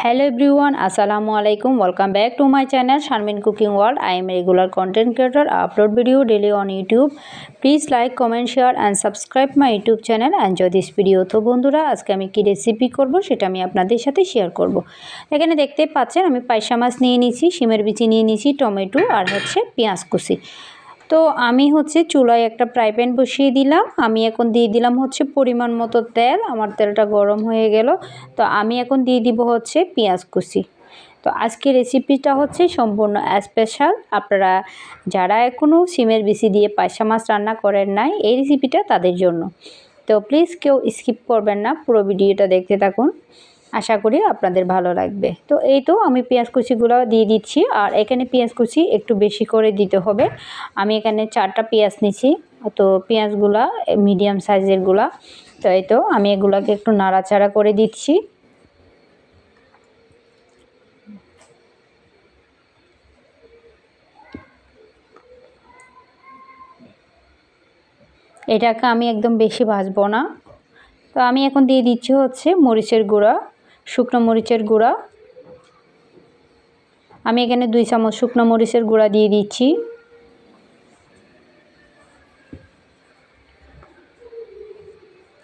Hello everyone আসসালামু আলাইকুম welcome back to my channel Sharmin cooking world I am regular content creator upload video daily on YouTube please like comment share and subscribe my YouTube channel and joy this video তো বন্ধুরা, আজকে আমি কী recipe করব, সেটা আমি আপনাদের সাথে share করব। এখানে দেখতে পাচ্ছেন, আমি পায়সা মাছ নিয়ে নিছি সিমের বিচি নিয়ে নিছি টমেটো আর হচ্ছে পেঁয়াজ কুসি তো আমি হচ্ছে চুলায় একটা ফ্রাই প্যান বসিয়ে দিলাম। আমি এখন দিয়ে দিলাম হচ্ছে পরিমাণ মতো তেল। আমার তেলটা গরম হয়ে গেল। তো আমি এখন দিয়ে দিব হচ্ছে পেঁয়াজ কুচি। তো আজকে রেসিপিটা হচ্ছে সম্পূর্ণ স্পেশাল। আপনারা যারা এখনও সিমের বিচি দিয়ে পায়সা মাছ রান্না করেন নাই, এই রেসিপিটা তাদের জন্য। তো প্লিজ কেউ স্কিপ করবেন না। পুরো ভিডিওটা দেখতে থাকুন। আশা করি আপনাদের ভালো লাগবে। তো এই তো আমি পেঁয়াজ কুচিগুলো দিয়ে দিচ্ছি, আর এখানে পেঁয়াজ কুচি একটু বেশি করে দিতে হবে। আমি এখানে চারটা পেঁয়াজ নিছি তো পেঁয়াজগুলা মিডিয়াম সাইজেরগুলা তো এই তো আমি এগুলাকে একটু নাড়াচাড়া করে দিচ্ছি। এটাকে আমি একদম বেশি ভাজবো না। তো আমি এখন দিয়ে দিচ্ছি হচ্ছে মরিচের গুঁড়া। শুকনো মরিচের গুঁড়া। আমি এখানে দুই চামচ শুকনো মরিচের গুঁড়া দিয়ে দিচ্ছি।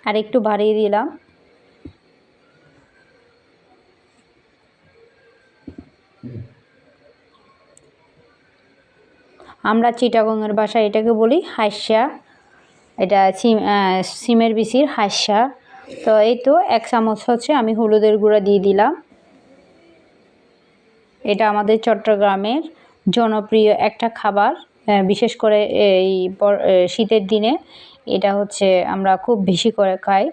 আর একটু বাড়িয়ে দিলাম। আমরা চিটাগংয়ের বাসায় এটাকে বলি হাস্যা এটা সিম সিমের বিচির হাস্যা তো এই তো এক চামচ হচ্ছে আমি হলুদের গুঁড়া দিয়ে দিলাম। এটা আমাদের চট্টগ্রামের জনপ্রিয় একটা খাবার। বিশেষ করে এই শীতের দিনে এটা হচ্ছে আমরা খুব বেশি করে খাই।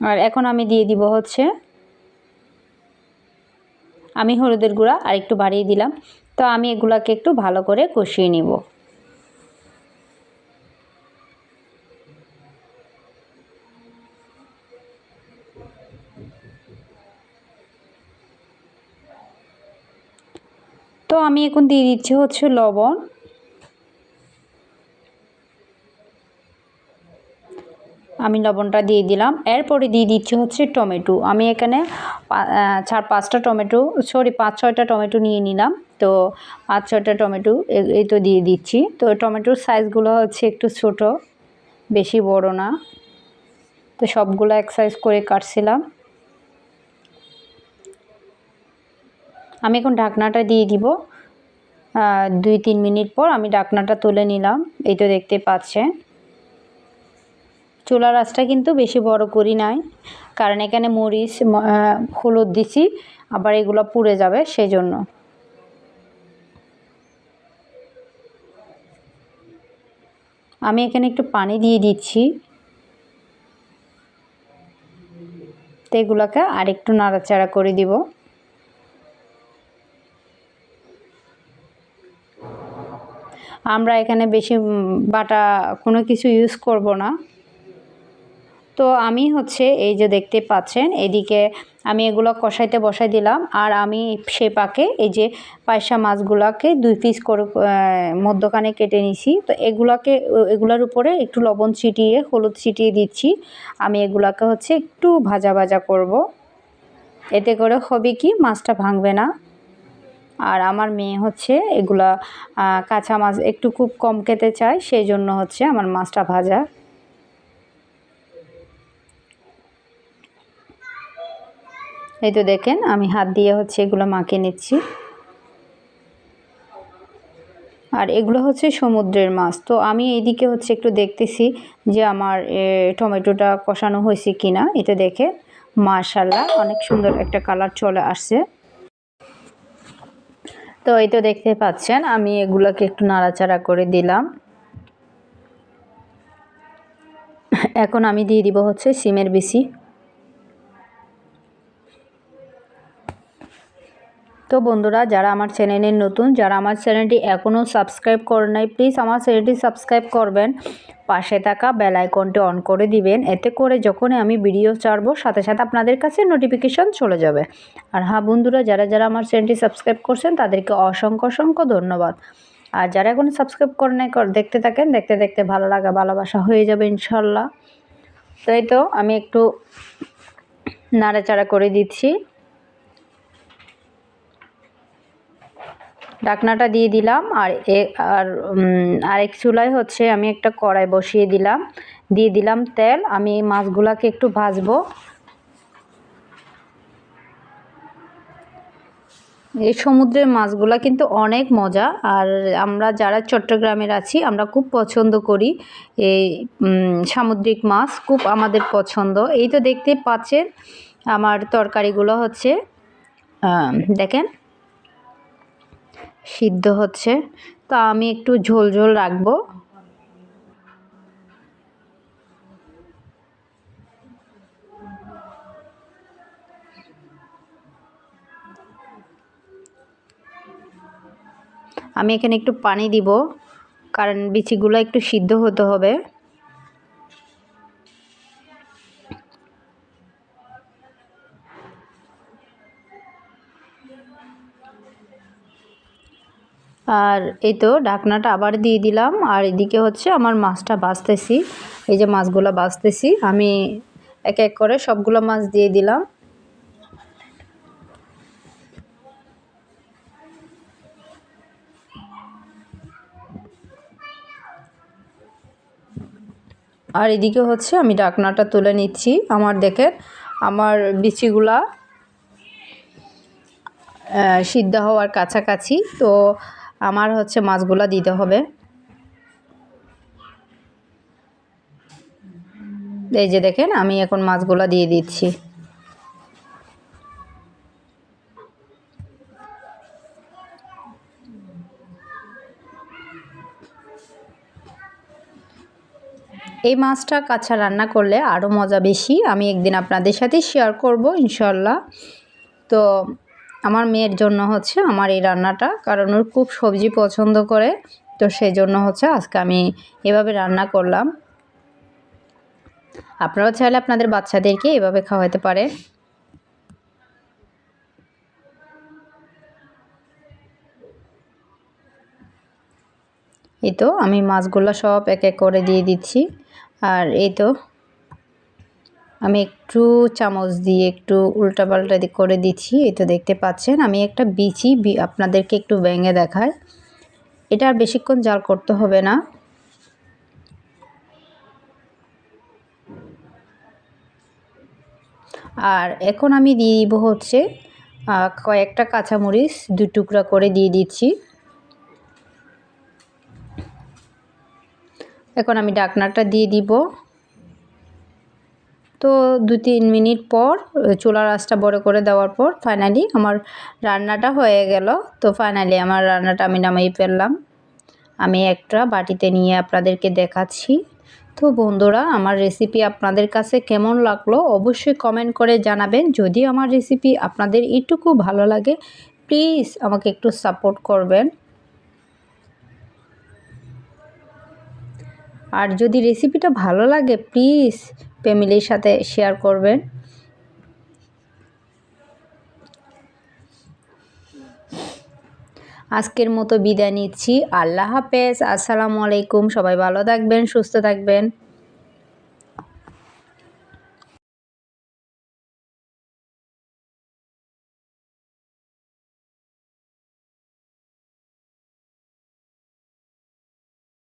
আর এখন আমি দিয়ে দিব হচ্ছে আমি হলুদের গুঁড়া আর একটু বাড়িয়ে দিলাম। তো আমি এগুলাকে একটু ভালো করে কষিয়ে নিব। তো আমি এখন দিয়ে দিচ্ছি হচ্ছে লবণ। আমি লবণটা দিয়ে দিলাম। এরপরে দিয়ে দিচ্ছি হচ্ছে টমেটো। আমি এখানে চার, পাঁচটা টমেটো, সরি, পাঁচ, ছয়টা টমেটো নিয়ে নিলাম। তো পাঁচ, ছয়টা টমেটো এই তো দিয়ে দিচ্ছি। তো টমেটোর সাইজগুলো হচ্ছে একটু ছোট, বেশি বড় না। তো সবগুলো এক সাইজ করে কাটছিলাম। আমি এখন ঢাকনাটা দিয়ে দিব। দুই, তিন মিনিট পর আমি ঢাকনাটা তুলে নিলাম। এই তো দেখতে পাচ্ছেন। চুলার আঁচটা কিন্তু বেশি বড় করি নাই, কারণ এখানে মরিচ হলুদ দিছি, আবার এগুলো পুড়ে যাবে সেই জন্য আমি এখানে একটু পানি দিয়ে দিচ্ছি। তো এগুলোকে আরেকটু নাড়াচাড়া করে দিব। আমরা এখানে বেশি বাটা কোনো কিছু ইউজ করব না। তো আমি হচ্ছে এই যে দেখতে পাচ্ছেন, এদিকে আমি এগুলো কষাইতে বসাই দিলাম, আর আমি সে পাকে এই যে পায়সা মাছগুলোকে দুই পিস করে মধ্যখানে কেটে নিছি। তো এগুলাকে এগুলোর উপরে একটু লবণ ছিটিয়ে, হলুদ ছিটিয়ে দিচ্ছি। আমি এগুলাকে হচ্ছে একটু ভাজা ভাজা করব। এতে করে হবে কি, মাছটা ভাঙবে না। আর আমার মেয়ে হচ্ছে এগুলা কাঁচা মাছ একটু খুব কম খেতে চায়, সেই জন্য হচ্ছে আমার মাছটা ভাজা। এই তো দেখেন, আমি হাত দিয়ে হচ্ছে এগুলো মাকে নিচ্ছি। আর এগুলো হচ্ছে সমুদ্রের মাছ, তো আমি এইদিকে হচ্ছে একটু দেখতেছি যে আমার টমেটোটা কষানো হয়েছে কিনা। এটা দেখে মাশাল্লাহ অনেক সুন্দর একটা কালার চলে আসছে। তো এই তো দেখতে পাচ্ছেন, আমি এগুলোকে একটু নাড়াচাড়া করে দিলাম। এখন আমি দিয়ে দিব হচ্ছে সিমের বেশি। তো বন্ধুরা, যারা আমার চ্যানেলের নতুন, যারা আমার চ্যানেলটি এখনও সাবস্ক্রাইব করে নাই প্লিজ আমার চ্যানেলটি সাবস্ক্রাইব করবেন। পাশে থাকা বেল আইকনটি অন করে দিবেন, এতে করে যখনই আমি ভিডিও ছাড়বো, সাথে সাথে আপনাদের কাছে নোটিফিকেশন চলে যাবে। আর হ্যাঁ বন্ধুরা, যারা যারা আমার চ্যানেলটি সাবস্ক্রাইব করছেন, তাদেরকে অসংখ্য অসংখ্য ধন্যবাদ। আর যারা এখন সাবস্ক্রাইব করে নাই দেখতে থাকেন, দেখতে দেখতে ভালো লাগা, ভালোবাসা হয়ে যাবে ইনশাল্লাহ। তাই তো, আমি একটু নাড়াচাড়া করে দিচ্ছি। ঢাকনাটা দিয়ে দিলাম আর এ, আর আরেক চুলায় হচ্ছে আমি একটা কড়াই বসিয়ে দিলাম। দিয়ে দিলাম তেল। আমি এই মাছগুলাকে একটু ভাজবো। এই সমুদ্রের মাছগুলা কিন্তু অনেক মজা। আর আমরা যারা চট্টগ্রামের আছি, আমরা খুব পছন্দ করি এই সামুদ্রিক মাছ। খুব আমাদের পছন্দ। এই তো দেখতে পাচ্ছেন আমার তরকারিগুলো হচ্ছে দেখেন। সিদ্ধ হচ্ছে। তো আমি একটু ঝোল ঝোল রাখব। আমি এখানে একটু পানি দিব, কারণ বিচিগুলো একটু সিদ্ধ হতে হবে। আর এই তো ঢাকনাটা আবার দিয়ে দিলাম। আর এদিকে হচ্ছে আমার মাছটা বাঁচতেছি। এই যে মাছগুলো বাছতেছি আমি এক এক করে সবগুলো মাছ দিয়ে দিলাম। আর এদিকে হচ্ছে আমি ডাকনাটা তুলে নিচ্ছি। আমার দেখে আমার বিচিগুলা সিদ্ধ হওয়ার কাছাকাছি। তো আমার হচ্ছে মাছগুলা দিতে হবে। এই যে দেখেন, আমি এখন মাছগুলা দিয়ে দিচ্ছি। এই মাছটা কাঁচা রান্না করলে আরও মজা বেশি। আমি একদিন আপনাদের সাথে শেয়ার করব ইনশাল্লাহ তো আমার মেয়ের জন্য হচ্ছে আমার এই রান্নাটা, কারণ ওর খুব সবজি পছন্দ করে। তো সেই জন্য হচ্ছে আজকে আমি এভাবে রান্না করলাম। আপনারাও চাইলে আপনাদের বাচ্চাদেরকে এভাবে খাওয়াতে পারে। এই তো আমি মাছগুলো সব এক এক করে দিয়ে দিচ্ছি। আর এই তো আমি একটু চামচ দিয়ে একটু উল্টাপাল্টা করে দিচ্ছি, এই তো দেখতে পাচ্ছেন। আমি একটা বিচি আপনাদেরকে একটু ভেঙে দেখায় এটা আর বেশিক্ষণ জাল করতে হবে না। আর এখন আমি দিয়ে দিব হচ্ছে কয়েকটা কাঁচামরিচ দু টুকরা করে দিয়ে দিচ্ছি। এখন আমি ডাকনাটা দিয়ে দিব। তো দু তিন মিনিট পর চুলার আঁচটা বড় করে দেওয়ার পর ফাইনালি আমার রান্নাটা হয়ে গেল। তো ফাইনালি আমার রান্নাটা আমি নামিয়ে ফেললাম। আমি একটা বাটিতে নিয়ে আপনাদেরকে দেখাচ্ছি। তো বন্ধুরা, আমার রেসিপি আপনাদের কাছে কেমন লাগল অবশ্যই কমেন্ট করে জানাবেন। যদি আমার রেসিপি আপনাদের একটুকু ভালো লাগে প্লিজ আমাকে একটু সাপোর্ট করবেন। আর যদি রেসিপিটা ভালো লাগে প্লিজ ফ্যামিলির সাথে শেয়ার করবেন। আজকের মতো বিদায় নিচ্ছি। আল্লাহ হাফেজ। আসসালামু আলাইকুম। সবাই ভালো থাকবেন, সুস্থ থাকবেন।